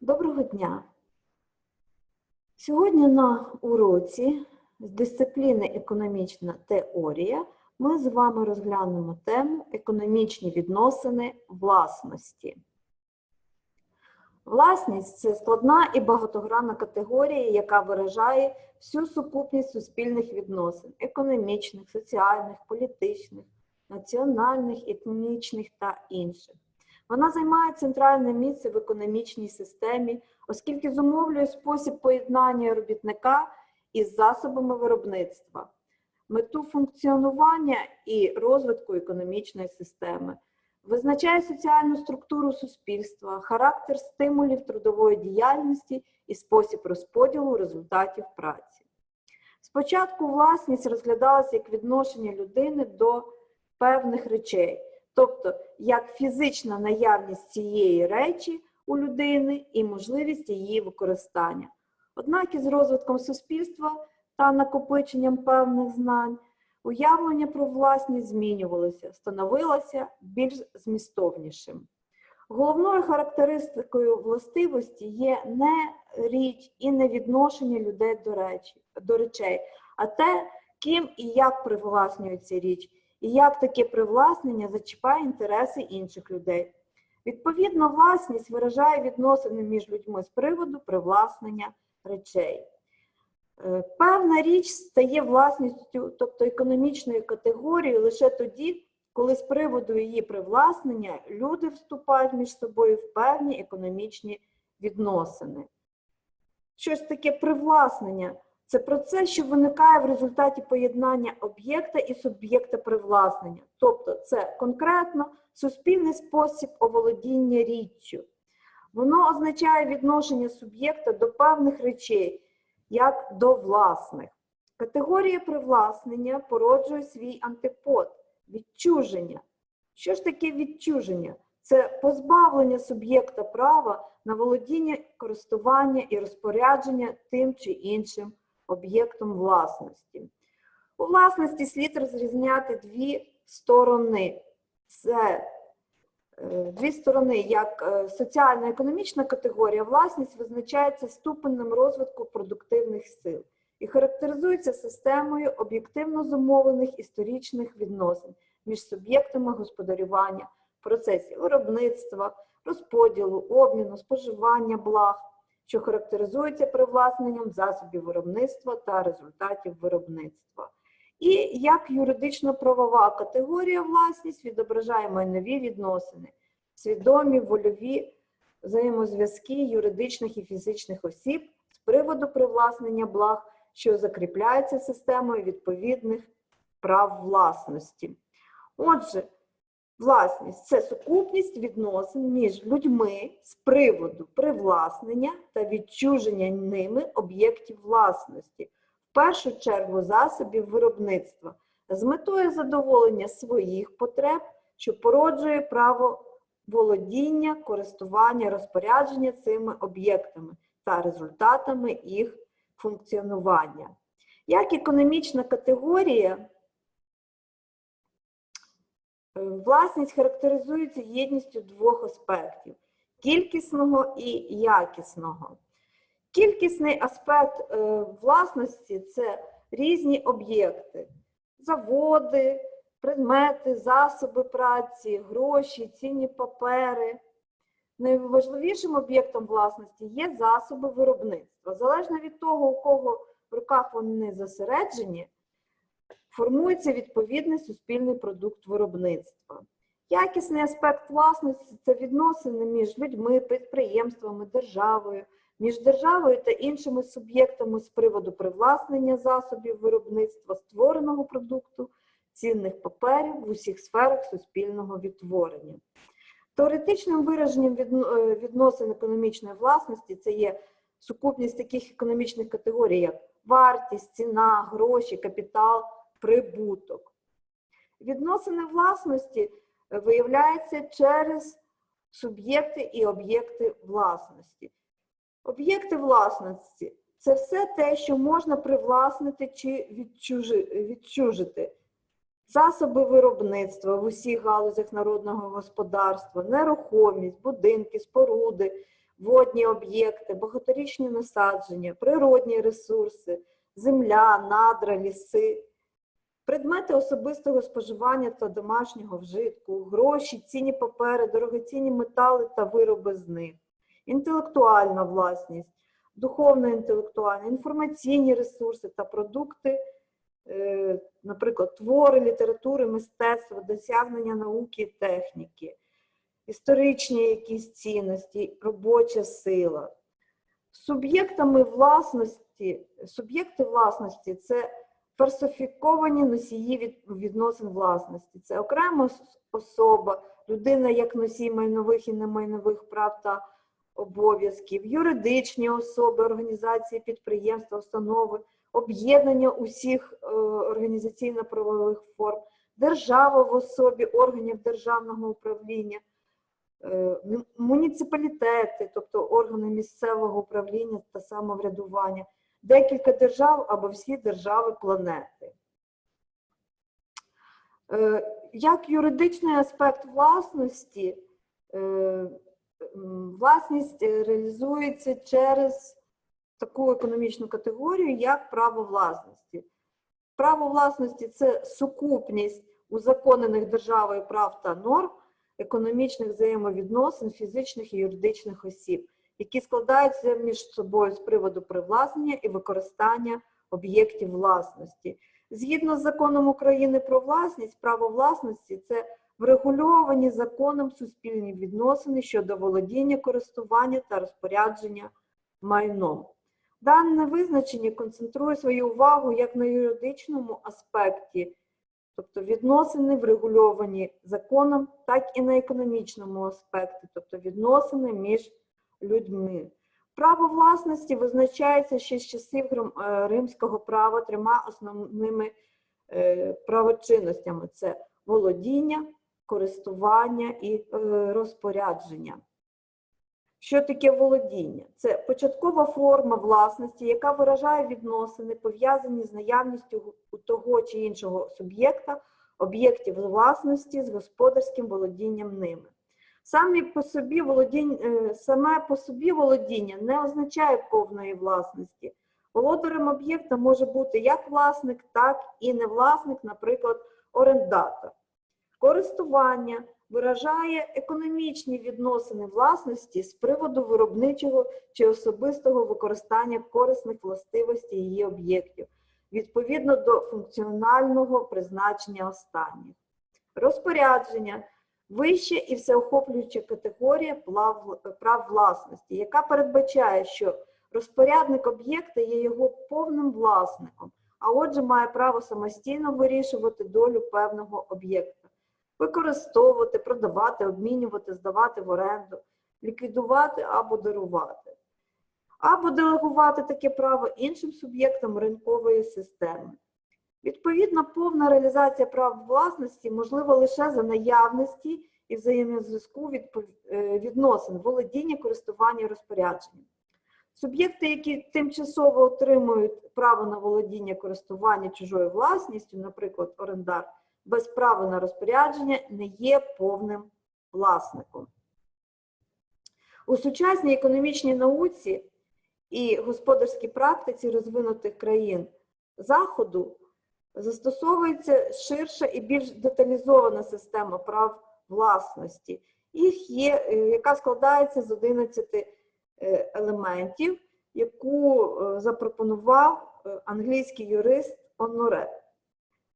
Доброго дня! Сьогодні на уроці з дисципліни економічна теорія ми з вами розглянемо тему економічні відносини власності. Власність це складна і багатогранна категорія, яка виражає всю сукупність суспільних відносин економічних, соціальних, політичних, національних, етнічних та інших. Вона займає центральне місце в економічній системі, оскільки зумовлює спосіб поєднання робітника із засобами виробництва, мету функціонування і розвитку економічної системи, визначає соціальну структуру суспільства, характер стимулів трудової діяльності і спосіб розподілу результатів праці. Спочатку власність розглядалася як відношення людини до певних речей. Тобто як фізична наявність цієї речі у людини і можливість її використання. Однак із розвитком суспільства та накопиченням певних знань уявлення про власність змінювалося, становилося більш змістовнішим. Головною характеристикою властивості є не річ і не відношення людей до, речі, до речей, а те, ким і як привласнюється річ і як таке привласнення зачіпає інтереси інших людей. Відповідно, власність виражає відносини між людьми з приводу привласнення речей. Е, Певна річ стає власністю, тобто економічною категорією лише тоді, коли з приводу її привласнення люди вступають між собою в певні економічні відносини. Що ж таке привласнення? Це процес, що виникає в результаті поєднання об'єкта і суб'єкта привласнення. Тобто це конкретно суспільний спосіб оволодіння річчю. Воно означає відношення суб'єкта до певних речей, як до власних. Категорія привласнення породжує свій антипод відчуження. Що ж таке відчуження? Це позбавлення суб'єкта права на володіння, користування і розпорядження тим чи іншим об'єктом власності. У власності слід розрізняти дві сторони. Це е, дві сторони, як е, соціально-економічна категорія, власність визначається ступенем розвитку продуктивних сил і характеризується системою об'єктивно зумовлених історичних відносин між суб'єктами господарювання, процесів виробництва, розподілу, обміну, споживання благ що характеризується привласненням засобів виробництва та результатів виробництва. І як юридично-правова категорія власність відображає майнові відносини, свідомі вольові взаємозв'язки юридичних і фізичних осіб з приводу привласнення благ, що закріпляється системою відповідних прав власності. Отже, Власність це сукупність відносин між людьми з приводу привласнення та відчуження ними об'єктів власності, в першу чергу засобів виробництва, з метою задоволення своїх потреб, що породжує право володіння, користування, розпорядження цими об'єктами та результатами їх функціонування. Як економічна категорія, Власність характеризується єдністю двох аспектів кількісного і якісного. Кількісний аспект е, власності це різні об'єкти, заводи, предмети, засоби праці, гроші, цінні папери. Найважливішим об'єктом власності є засоби виробництва. Залежно від того, у кого в руках вони зосереджені, формується відповідний суспільний продукт виробництва. Якісний аспект власності це відносини між людьми, підприємствами, державою, між державою та іншими суб'єктами з приводу привласнення засобів виробництва, створеного продукту, цінних паперів в усіх сферах суспільного відтворення. Теоретичним вираженням е, відносин економічної власності це є сукупність таких економічних категорій, як вартість, ціна, гроші, капітал прибуток. Відносини власності виявляються через суб'єкти і об'єкти власності. Об'єкти власності це все те, що можна привласнити чи відчужити. Засоби виробництва в усіх галузях народного господарства, нерухомість, будинки, споруди, водні об'єкти, багаторічні насадження, природні ресурси, земля, надра, ліси, предмети особистого споживання та домашнього вжитку, гроші, цінні папери, дорогоцінні метали та вироби з них, інтелектуальна власність, духовно-інтелектуальна, інформаційні ресурси та продукти, е, наприклад, твори, літератури, мистецтво, досягнення науки і техніки, історичні якісь цінності, робоча сила. Суб'єктами власності, суб'єкти власності це персофіковані носії від, відносин власності. Це окрема особа, людина як носій майнових і немайнових прав та обов'язків, юридичні особи, організації, підприємства, установи, об'єднання усіх е, організаційно-правових форм, держава в особі органів державного управління, е, муніципалітети, тобто органи місцевого управління та самоврядування, декілька держав або всі держави планети. Е, Як юридичний аспект власності, е, власність реалізується через таку економічну категорію, як право власності. Право власності це сукупність узаконених державою прав та норм економічних взаємовідносин фізичних і юридичних осіб, які складаються між собою з приводу привласнення і використання об'єктів власності. Згідно з законом України про власність, право власності це врегульовані законом суспільні відносини щодо володіння, користування та розпорядження майном. Дане визначення концентрує свою увагу як на юридичному аспекті, тобто відносини врегульовані законом, так і на економічному аспекті, тобто відносини між людьми. Право власності визначається ще з часів е, римського права трьома основними е, правочинностями: це володіння, користування і е, розпорядження. Що таке володіння? Це початкова форма власності, яка виражає відносини, пов'язані з наявністю у того чи іншого суб'єкта, об'єктів власності з господарським володінням ними. Самі по собі володіння, е, саме по собі володіння не означає повної власності. Володарем об'єкта може бути як власник, так і невласник, наприклад, орендатор. Користування виражає економічні відносини власності з приводу виробничого чи особистого використання корисних властивостей її об'єктів відповідно до функціонального призначення останніх. Розпорядження вища і всеохоплююча категорія прав власності, яка передбачає, що розпорядник об'єкта є його повним власником, а отже має право самостійно вирішувати долю певного об'єкта, використовувати, продавати, обмінювати, здавати в оренду, ліквідувати або дарувати, або делегувати таке право іншим суб'єктам ринкової системи. Відповідно, повна реалізація прав власності можлива лише за наявності і взаємозв'язку е, відносин володіння, користування і розпорядження. Суб'єкти, які тимчасово отримують право на володіння користування чужою власністю, наприклад, орендар, без права на розпорядження, не є повним власником. У сучасній економічній науці і господарській практиці розвинутих країн Заходу застосовується ширша і більш деталізована система прав власності, їх є, е, яка складається з 11 е, елементів, яку е, запропонував англійський юрист Оноре.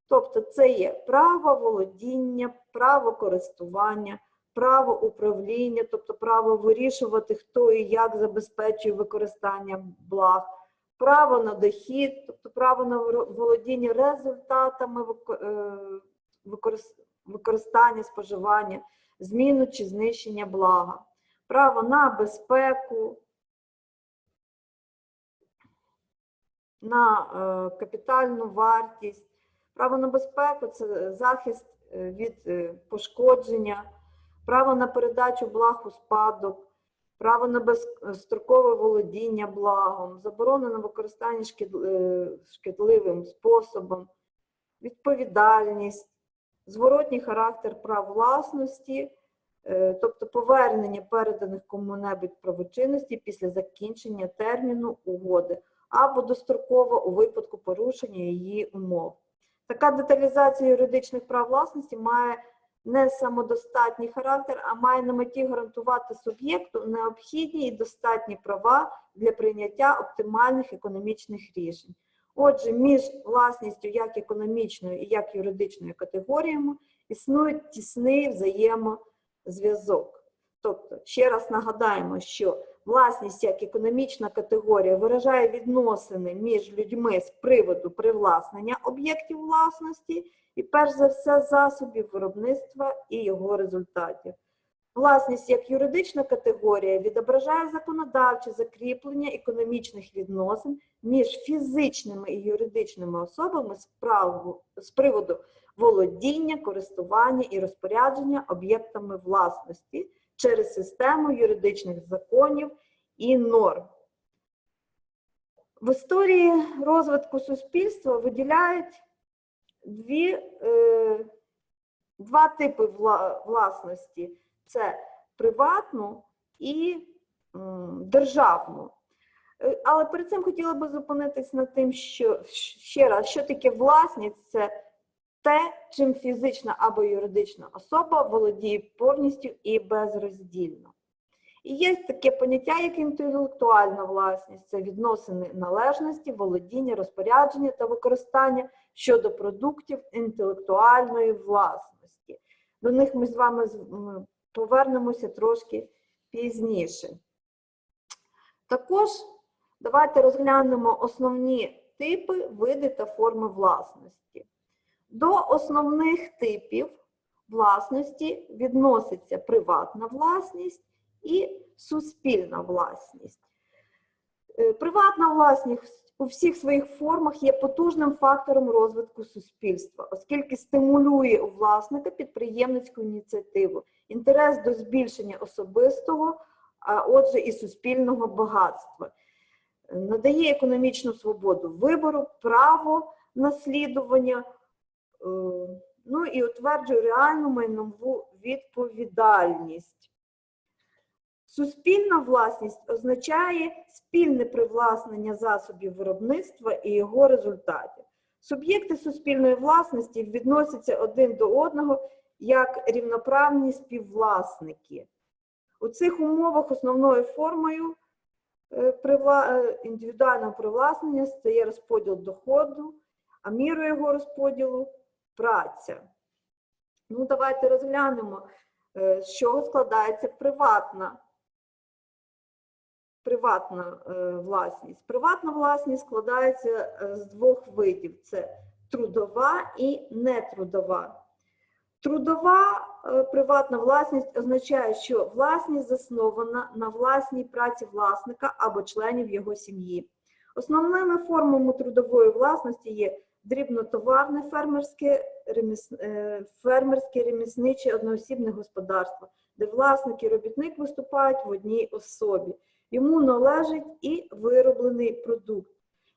Тобто це є право володіння, право користування, право управління, тобто право вирішувати, хто і як забезпечує використання благ, право на дохід, тобто право на володіння результатами е, використ- використання, споживання, зміну чи знищення блага, право на безпеку, на е, капітальну вартість. Право на безпеку це захист е, від пошкодження, право на передачу благ у спадок, право на безстрокове володіння благом, заборона на використання е, шкідливим способом, відповідальність, зворотній характер прав власності, е, тобто повернення переданих кому-небудь правочинності після закінчення терміну угоди або достроково у випадку порушення її умов. Така деталізація юридичних прав власності має не самодостатній характер, а має на меті гарантувати суб'єкту необхідні і достатні права для прийняття оптимальних економічних рішень. Отже, між власністю як економічною і як юридичною категоріями існує тісний взаємозв'язок. Тобто, ще раз нагадаємо, що власність як економічна категорія виражає відносини між людьми з приводу привласнення об'єктів власності і, перш за все, засобів виробництва і його результатів. Власність як юридична категорія відображає законодавче закріплення економічних відносин між фізичними і юридичними особами з, приводу володіння, користування і розпорядження об'єктами власності через систему юридичних законів і норм. В історії розвитку суспільства виділяють дві, е, два типи вла- власності: це приватну і державну. Е, Але перед цим хотіла би зупинитись над тим, що ще раз, що таке власність, це те, чим фізична або юридична особа володіє повністю і безроздільно. І є таке поняття, як інтелектуальна власність це відносини належності, володіння, розпорядження та використання щодо продуктів інтелектуальної власності. До них ми з вами повернемося трошки пізніше. Також давайте розглянемо основні типи, види та форми власності. До основних типів власності відноситься приватна власність і суспільна власність. Е, Приватна власність у всіх своїх формах є потужним фактором розвитку суспільства, оскільки стимулює у власника підприємницьку ініціативу, інтерес до збільшення особистого, а отже, і суспільного багатства, Е, надає економічну свободу вибору, право наслідування, ну і утверджує реальну майнову відповідальність. Суспільна власність означає спільне привласнення засобів виробництва і його результатів. Суб'єкти суспільної власності відносяться один до одного як рівноправні співвласники. У цих умовах основною формою е, е, індивідуального привласнення стає розподіл доходу, а мірою його розподілу праця. Ну, давайте розглянемо, е, з чого складається приватна приватна е, власність. Приватна власність складається е, з двох видів: це трудова і нетрудова. Трудова приватна власність означає, що власність заснована на власній праці власника або членів його сім'ї. Основними формами трудової власності є дрібнотоварне фермерське, реміс... е, фермерське ремісниче одноосібне господарство, де власник і робітник виступають в одній особі. Йому належить і вироблений продукт.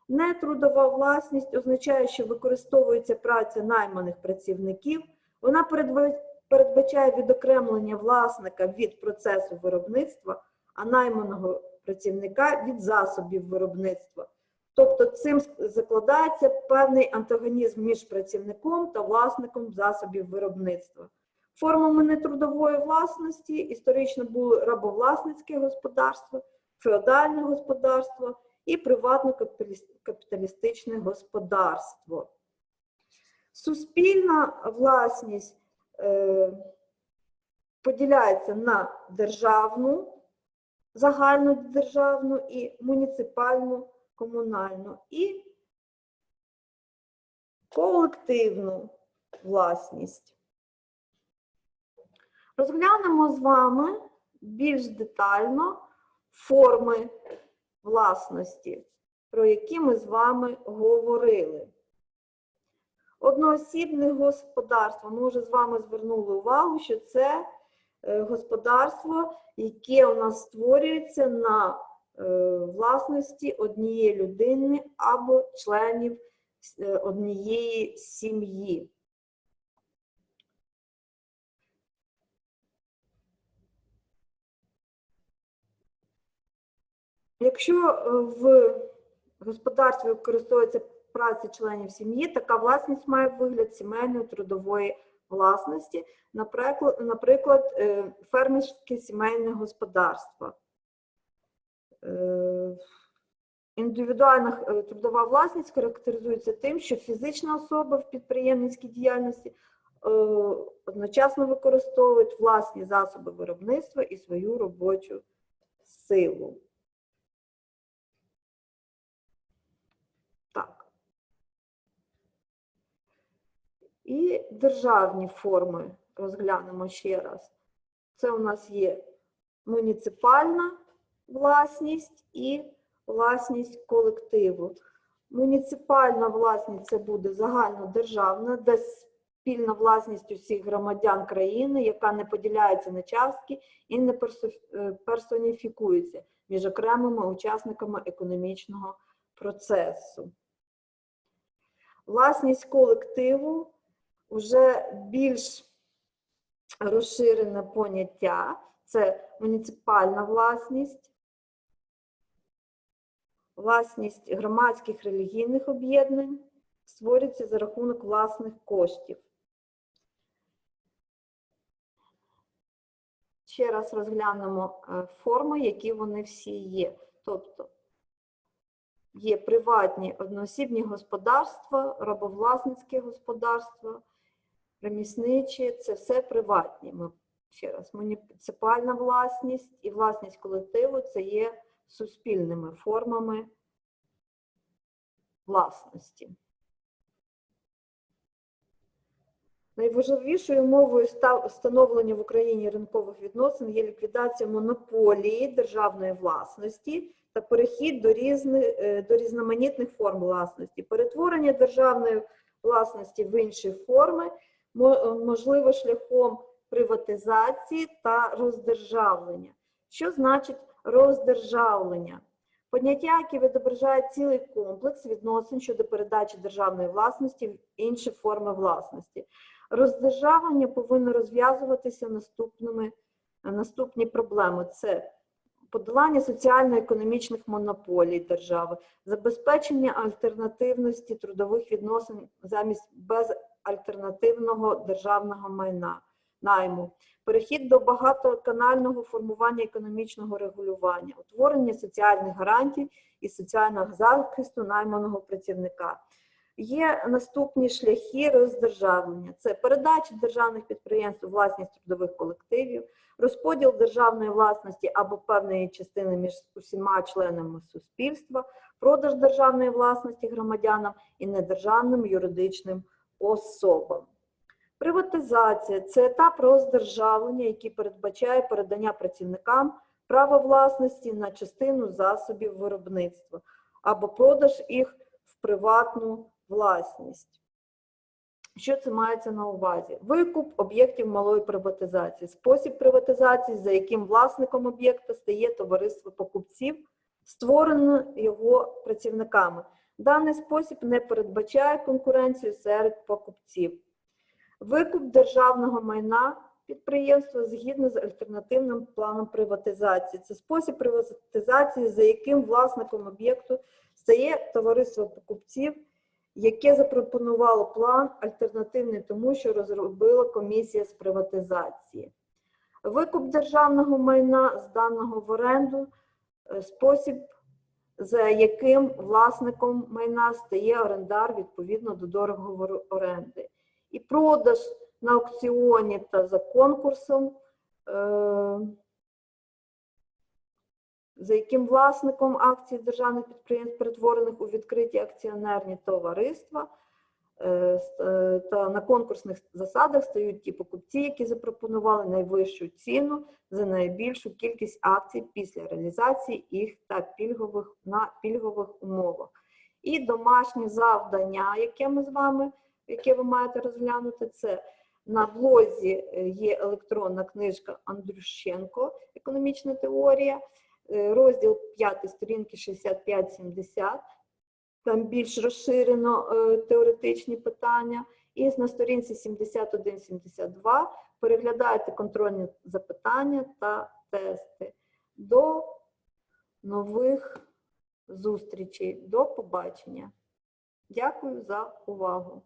Нетрудова власність означає, що використовується праця найманих працівників. Вона передбачає відокремлення власника від процесу виробництва, а найманого працівника від засобів виробництва. Тобто цим закладається певний антагонізм між працівником та власником засобів виробництва. Формами нетрудової власності історично були рабовласницьке господарство, феодальне господарство і приватно-капіталістичне господарство. Суспільна власність е, поділяється на державну, загальнодержавну і муніципальну, комунальну і колективну власність. Розглянемо з вами більш детально форми власності, про які ми з вами говорили. Одноосібне господарство. Ми вже з вами звернули увагу, що це е, господарство, яке у нас створюється на Е, власності однієї людини або членів е, однієї сім'ї. Якщо е, в господарстві використовується праця членів сім'ї, така власність має вигляд сімейної трудової власності, наприклад, фермерське сімейне господарство. Е, Індивідуальна е, трудова власність характеризується тим, що фізична особа в підприємницькій діяльності е, одночасно використовують власні засоби виробництва і свою робочу силу. Так. І державні форми розглянемо ще раз. Це у нас є муніципальна власність і власність колективу. Муніципальна власність це буде загальнодержавна, де спільна власність усіх громадян країни, яка не поділяється на частки і не е, персоніфікується між окремими учасниками економічного процесу. Власність колективу вже більш розширене поняття. Це муніципальна власність, власність громадських релігійних об'єднань створюється за рахунок власних коштів. Ще раз розглянемо е, форми, які вони всі є. Тобто є приватні одноосібні господарства, рабовласницьке господарство, ремісничі це все приватні. Ще раз, муніципальна власність і власність колективу це є суспільними формами власності. Найважливішою умовою встановлення в Україні ринкових відносин є ліквідація монополії державної власності та перехід до різних е, до різноманітних форм власності. Перетворення державної власності в інші форми е, можливо шляхом приватизації та роздержавлення. Що значить роздержавлення? Поняття, яке відображає цілий комплекс відносин щодо передачі державної власності в інші форми власності. Роздержавлення повинно розв'язуватися наступними наступні проблеми: це подолання соціально-економічних монополій держави, забезпечення альтернативності трудових відносин замість безальтернативного державного майна найму, перехід до багатоканального формування економічного регулювання, утворення соціальних гарантій і соціального захисту найманого працівника. Є наступні шляхи роздержавлення: це передача державних підприємств у власність трудових колективів, розподіл державної власності або певної частини між усіма членами суспільства, продаж державної власності громадянам і недержавним юридичним особам. Приватизація це етап роздержавлення, який передбачає передання працівникам права власності на частину засобів виробництва або продаж їх в приватну власність. Що це мається на увазі? Викуп об'єктів малої приватизації, спосіб приватизації, за яким власником об'єкта стає товариство покупців, створене його працівниками. Даний спосіб не передбачає конкуренцію серед покупців. Викуп державного майна підприємства згідно з альтернативним планом приватизації. Це спосіб приватизації, за яким власником об'єкту стає товариство покупців, яке запропонувало план альтернативний тому, що розробила комісія з приватизації. Викуп державного майна зданого в оренду е, спосіб, за яким власником майна стає орендар відповідно до договору оренди і продаж на аукціоні та за конкурсом, е, за яким власником акцій державних підприємств, перетворених у відкриті акціонерні товариства, е, е, та на конкурсних засадах стають ті покупці, які запропонували найвищу ціну за найбільшу кількість акцій після реалізації їх та пільгових на пільгових умовах. І домашнє завдання, яке ми з вами яке ви маєте розглянути, це на блозі е, є електронна книжка Андрющенко Економічна теорія, е, розділ 5 сторінки 65-70. Там більш розширено е, теоретичні питання. І на сторінці 71-72 переглядаєте контрольні запитання та тести. До нових зустрічей. До побачення. Дякую за увагу.